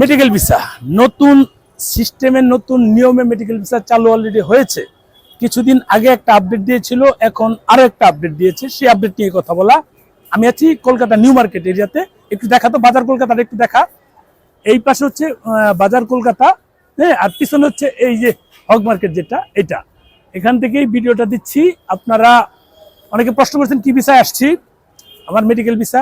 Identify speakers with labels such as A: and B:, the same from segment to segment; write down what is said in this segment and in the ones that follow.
A: Medical visa নতুন সিস্টেমের নতুন নিয়মে মেডিকেল ভিসা চালু অলরেডি হয়েছে। কিছুদিন আগে একটা আপডেট দিয়েছিল, এখন আরও একটা আপডেট দিয়েছে। সেই আপডেট নিয়ে কথা বলা। আমি আছি কলকাতা নিউ মার্কেট এরিয়াতে। একটু দেখা তো বাজার কলকাতার একটু দেখা। এই পাশে হচ্ছে বাজার কলকাতা। হ্যাঁ আর পিছনে হচ্ছে এই যে হক মার্কেট যেটা, এটা। এখান থেকেই ভিডিওটা দিচ্ছি। আপনারা অনেকে প্রশ্ন করছেন, কি ভিসায় আসছি? আমার মেডিকেল ভিসা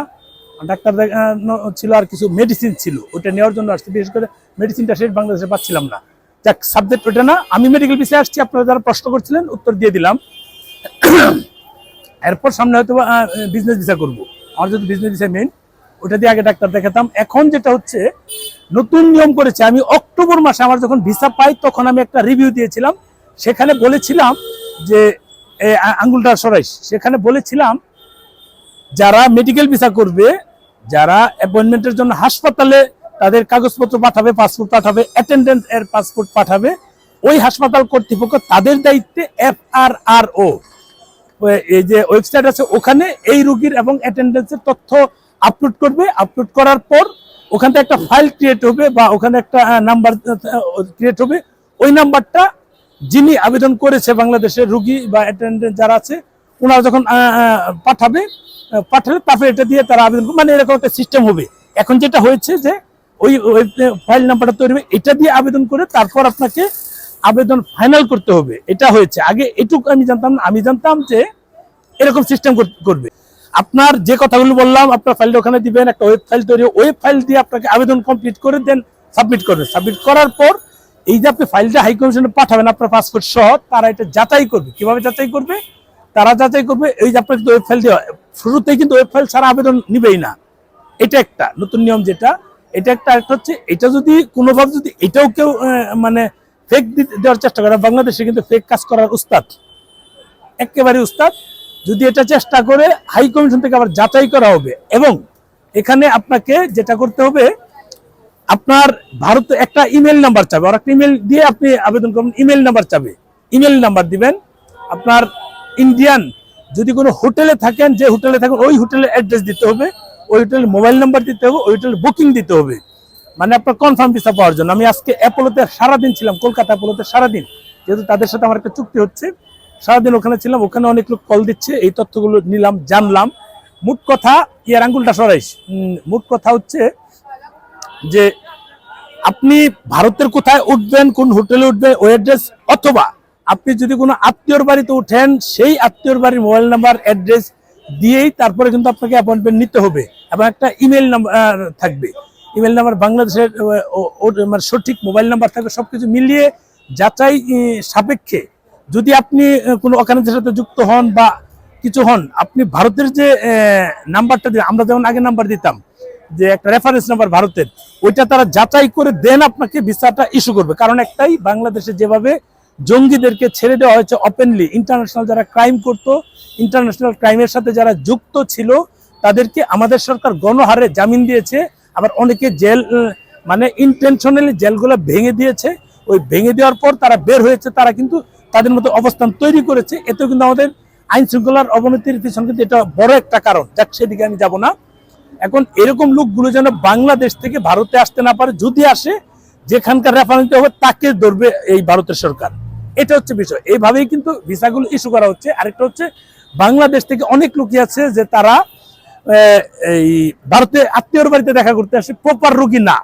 A: ডাক্তার দেখানো ছিল আর কিছু মেডিসিন ছিল। ওটা নেওয়ার জন্য আসছি। বিশেষ করে মেডিসিনটা শেষ বাংলাদেশে পাচ্ছিলাম না। যাক সাবজেক্ট ওটা না। আমি মেডিকেল বিষয়ে আসছি। আপনারা যারা প্রশ্ন করছিলেন, উত্তর দিয়ে দিলাম। এরপর সামনে হয়তো বিজনেস ভিসা করব। আমার যদি বিজনেস ভিসা মেন ওটা দিয়ে আগে ডাক্তার দেখাতাম। এখন যেটা হচ্ছে, নতুন নিয়ম করেছে। আমি অক্টোবর মাসে আমার যখন ভিসা পাই, তখন আমি একটা রিভিউ দিয়েছিলাম। সেখানে বলেছিলাম যে আঙ্গুলটা সরাইস। সেখানে বলেছিলাম যারা মেডিকেল ভিসা করবে, যারা অ্যাপয়েন্টমেন্টের জন্য হাসপাতালে তাদের কাগজপত্র পাঠাবে পাসপোর্ট পাঠাবে অ্যাটেন্ডেন্ট এর পাসপোর্ট পাঠাবে, ওই হাসপাতাল কর্তৃপক্ষ তাদের দায়িত্বে এফ আর আর ও এই যে ওয়েবসাইট আছে, ওখানে এই রোগীর এবং অ্যাটেন্ডেন্সের তথ্য আপলোড করবে। আপলোড করার পর ওখান থেকে একটা ফাইল ক্রিয়েট হবে বা ওখানে একটা নাম্বার ক্রিয়েট হবে। ওই নাম্বারটা যিনি আবেদন করেছে বাংলাদেশের রুগী বা অ্যাটেন্ডেন্ট যারা আছে, ওনারা যখন পাঠাবে পাঠালে তারপরে এটা দিয়ে তারা আবেদন মানে এরকম একটা সিস্টেম হবে। এখন যেটা হয়েছে যে ওই ফাইল নাম্বারটা তৈরি হবে, এটা দিয়ে আবেদন করে তারপর আপনাকে আবেদন ফাইনাল করতে হবে। এটা হয়েছে। আগে এটুকু আমি জানতাম আমি জানতাম যে এরকম সিস্টেম করবে। আপনার যে কথাগুলো বললাম, আপনার ফাইলটা ওখানে দিবেন, একটা ওয়েব ফাইল তৈরি ওয়েব ফাইল দিয়ে আপনাকে আবেদন কমপ্লিট করে দেন সাবমিট করবেন সাবমিট করার পর এই যে আপনি ফাইলটা হাই কমিশনে পাঠাবেন, আপনার পাসপোর্ট সহ, তারা এটা যাচাই করবে। কীভাবে যাচাই করবে? তারা যাচাই করবে, এই যে আপনার ওয়েব ফাইল দেওয়া শুরুতেই কিন্তু ওয়েব ফাইল ছাড়া আবেদন নিবেই না। এটা একটা, নতুন নিয়ম যেটা, এটা একটা আরেকটা হচ্ছে, এটা যদি কোনোভাবে যদি এটাও কেউ মানে ফেক দেওয়ার চেষ্টা করে, বাংলাদেশে কিন্তু ফেক কাজ করার উস্তাদ, একেবারে উস্তাদ, যদি এটা চেষ্টা করে হাই কমিশন থেকে আবার যাচাই করা হবে, এবং এখানে আপনাকে যেটা করতে হবে, আপনার ভারতে একটা ইমেল নাম্বার চাবে আর একটা ইমেল দিয়ে আপনি আবেদন করবেন ইমেল নাম্বার চাবে ইমেল নাম্বার দিবেন, আপনার ইন্ডিয়ান যদি কোনো হোটেলে থাকেন, যে হোটেলে থাকেন, ওই হোটেলের অ্যাড্রেস দিতে হবে, ওই হোটেলের মোবাইল নাম্বার দিতে হবে, ওই হোটেলের বুকিং দিতে হবে। মানে আপনার কনফার্ম ভিসা পাওয়ার জন্য। আমি আজকে অ্যাপোলোতে সারাদিন ছিলাম, কলকাতা অ্যাপোলোতে সারাদিন। যেহেতু তাদের সাথে আমার একটা চুক্তি হচ্ছে, সারাদিন ওখানে ছিলাম, ওখানে অনেক লোক কল দিচ্ছে, এই তথ্যগুলো নিলাম, জানলাম। মোট কথা, ইয়ার আঙ্গুলটা সরাইস মোট কথা হচ্ছে যে, আপনি ভারতের কোথায় উঠবেন, কোন হোটেলে উঠবেন, ওই অ্যাড্রেস অথবা আপনি যদি কোনো আত্মীয়র বাড়িতে উঠেন, সেই আত্মীয়র বাড়ির মোবাইল নাম্বার, অ্যাড্রেস দিয়েই তারপরে কিন্তু আপনাকে অ্যাপয়েন্টমেন্ট নিতে হবে এবং একটা ইমেল নাম্বার থাকবে। ইমেল নাম্বার বাংলাদেশের মানে সঠিক মোবাইল নাম্বার থাকবে, সবকিছু মিলিয়ে যাচাই সাপেক্ষে যদি আপনি কোনো অকারেন্সের সাথে যুক্ত হন বা কিছু হন, আপনি ভারতের যে নাম্বারটা দিয়ে আমরা যেমন আগে নাম্বার দিতাম, যে একটা রেফারেন্স নাম্বার ভারতের, ওইটা তারা যাচাই করে দেন, আপনাকে ভিসাটা ইস্যু করবে। কারণ একটাই, বাংলাদেশে যেভাবে জঙ্গিদেরকে ছেড়ে দেওয়া হয়েছে ওপেনলি ইন্টারন্যাশনাল যারা ক্রাইম করতো ইন্টারন্যাশনাল ক্রাইমের সাথে যারা যুক্ত ছিল, তাদেরকে আমাদের সরকার গণহারে জামিন দিয়েছে। আবার অনেকে জেল মানে ইন্টেনশনালি জেলগুলো ভেঙে দিয়েছে। ওই ভেঙে দেওয়ার পর তারা বের হয়েছে, তারা কিন্তু তাদের মতো অবস্থান তৈরি করেছে। এতেও কিন্তু আমাদের আইন শৃঙ্খলার অবনতির পিছনে কিন্তু এটা বড় একটা কারণ। যাক, সেদিকে আমি যাব না। এখন এরকম লোকগুলো যেন বাংলাদেশ থেকে ভারতে আসতে না পারে, যদি আসে, যেখানকার রেফারেন্স হবে, তাকে ধরবে এই ভারতের সরকার। এটা হচ্ছে বিষয়। এইভাবেই কিন্তু ভিসাগুলো ইস্যু করা হচ্ছে। আরেকটা হচ্ছে, বাংলাদেশ থেকে অনেক লোকই আছে যে তারা এই ভারতে আত্মীয়র বাড়িতে দেখা করতে আসে প্রপার রোগী না।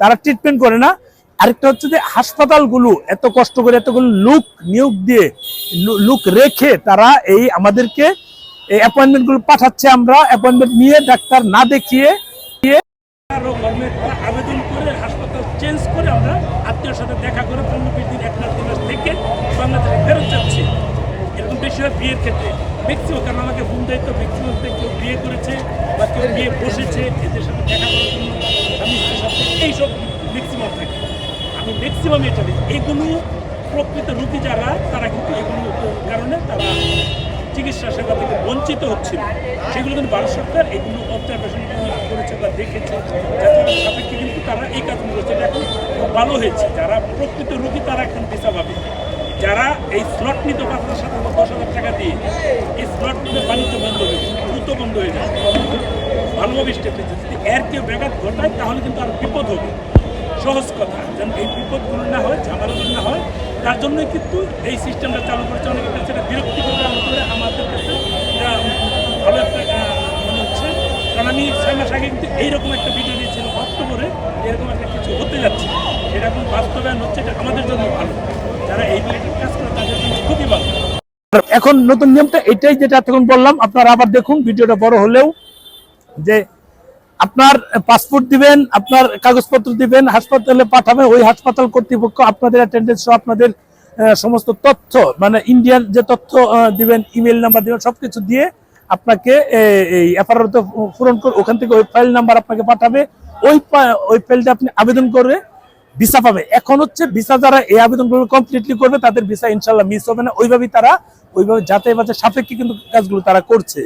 A: তারা ট্রিটমেন্ট করে না। আরেকটা হচ্ছে যে, হাসপাতালগুলো এত কষ্ট করে, এতগুলো লোক নিয়োগ দিয়ে লোক রেখে তারা এই আমাদেরকে, এই অ্যাপয়েন্টমেন্টগুলো পাঠাচ্ছে আমরা। অ্যাপয়েন্টমেন্ট নিয়ে ডাক্তার না দেখিয়ে আরও গভর্নমেন্টটা আবেদন করে, হাসপাতাল চেঞ্জ করে আমরা আত্মীয়র সাথে দেখা করে পনেরো বিশ দিন, এক দুই মাস থেকে বাংলাদেশে ফেরত যাচ্ছি। এরকম বেশি হয় বিয়ের ক্ষেত্রে। ম্যাক্সিমাম কারণ আমাকে ফোন দেয় তো কেউ বিয়ে করেছে বা কেউ বিয়ে বসেছে, এদের সাথে দেখা করার জন্য আমি এইসব ম্যাক্সিমাম থাকে। আমি ম্যাক্সিমাম এটা এগুলো প্রকৃত রুগী যারা, তারা কিন্তু এগুলো কারণে তারা চিকিৎসা সেবা থেকে বঞ্চিত হচ্ছিল। সেগুলো কিন্তু ভারত সরকার এগুলো অবজারভেশন করেছে বা দেখেছে সাপেক্ষে কিন্তু তারা এই কাজগুলো করেছে। এটা এখন ভালো হয়েছে। যারা প্রকৃত রুগী তারা এখন ভিসা পাবে যারা এই স্লট নিত সাত হাজার দশ হাজার টাকা দিয়ে, এই স্লট নিতে বাণিজ্য বন্ধ হয়েছে দ্রুত বন্ধ হয়ে যাবে ভালোভাবে স্টেপ যদি এর কেউ ব্যাঘাত ঘটায়, তাহলে কিন্তু আর বিপদ হবে। সহজ কথা, যেন এই বিপদগুলো না হয় ঝামেলাগুলো না হয়। তার জন্যই কিন্তু এই সিস্টেমটা চালু করেছে অনেকের কাছে এটা বিরক্তিকর করে আমাদের কাছে ভালো একটা মনে হচ্ছে, কারণ আমি ছয় মাস আগে কিন্তু এইরকম একটা ভিডিও দিয়েছিলাম অক্টোবরে, এরকম একটা কিছু হতে যাচ্ছে। এখন বাস্তবায়ন হচ্ছে, এটা আমাদের জন্য ভালো। যারা এই রিলেটেড কাজ করে, তাদের জন্য খুবই ভালো। এখন নতুন নিয়মটা এটাই যেটা তখন বললাম, আপনারা আবার দেখুন, ভিডিওটা বড় হলেও যে আপনার পাসপোর্ট দিবেন, আপনার কাগজপত্র দিবেন, হাসপাতালে পাঠাবেন, ওই হাসপাতাল কর্তৃপক্ষ আপনাদের অ্যাটেন্ডেন্স সহ আপনাদের সমস্ত তথ্য মানে ইন্ডিয়ান যে তথ্য দিবেন ইমেল নাম্বার দিবেন, সবকিছু দিয়ে আপনাকে এই এফআরআর পূরণ করে ওখান থেকে ওই ফাইল নাম্বার আপনাকে পাঠাবে। ওই ওই ফাইলটা আপনি আবেদন করবে ভিসা পাবে। এখন হচ্ছে ভিসা যারা এই আবেদন আবেদনগুলো কমপ্লিটলি করবে, তাদের ভিসা ইনশাল্লাহ মিস হবে না। ওইভাবেই তারা, ওইভাবে যাতে বাজে সাপেক্ষে কিন্তু কাজগুলো তারা করছে।